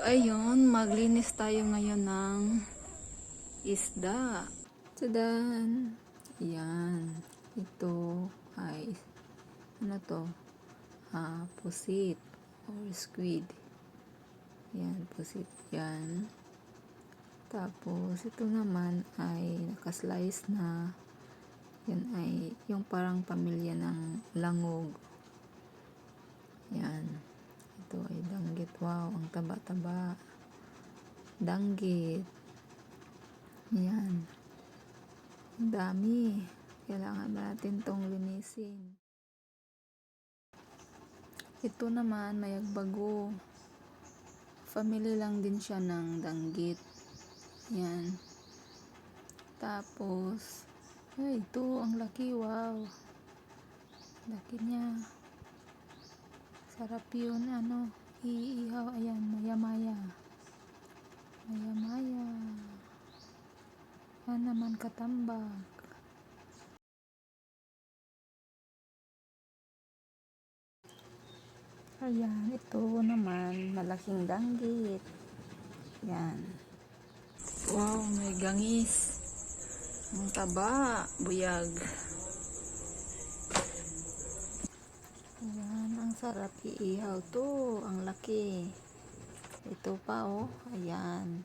ayun, maglinis tayo ngayon ng isda. Tadan! Yan. Ito ay, ano to? Ah, pusit or squid. Yan, pusit yan. Tapos, ito naman ay nakaslice na. Yan ay yung parang pamilya ng langog. Yan. Ito ay danggit. Wow, ang taba-taba. Danggit. Yan. Dami. Kailangan natin tong linisin. Ito naman, mayagbago. Family lang din siya ng danggit. Yan. Tapos, ay, ito, ang laki, wow. Laki niya. Sarap yun, ano, iihaw, ayan, maya-maya. Maya-maya. Yan naman katambak. Ayan, ito naman, malaking danggit. Yan. Wow, may gangis. Ang taba, buyag. Ang sarap iihaw to. Ang laki. Ito pa oh. Ayan.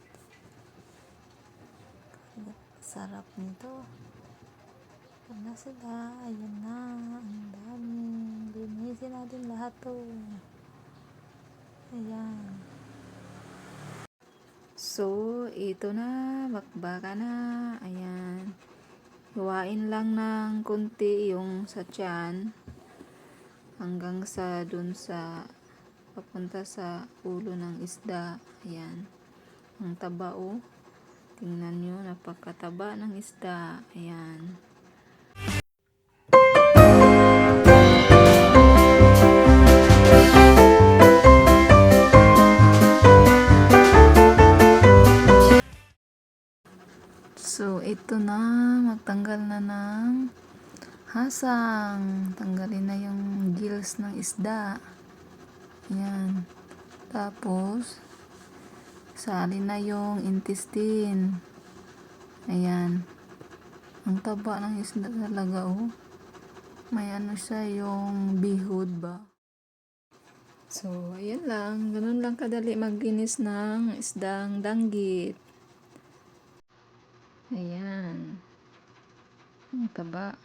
Sarap nito. Ito na sila. Ayan na. Ang dami. Linisin natin lahat to. Ayan. So, ito na. Bakbaka na. Ayan. Hiwain lang ng kunti yung sa tiyan hanggang sa dun sa papunta sa ulo ng isda. Ayan. Ang taba oh. Tingnan nyo, napakataba ng isda. Ayan. So, ito na. Magtanggal na ng hasang. Tanggalin gills ng isda. Ayan. Tapos, salin na yung intestine. Ayan. Ang taba ng isda talaga, oh. May ano siya, yung bihod ba? So, ayan lang. Ganun lang kadali maginis ng isdang danggit. Ayan. Ang taba.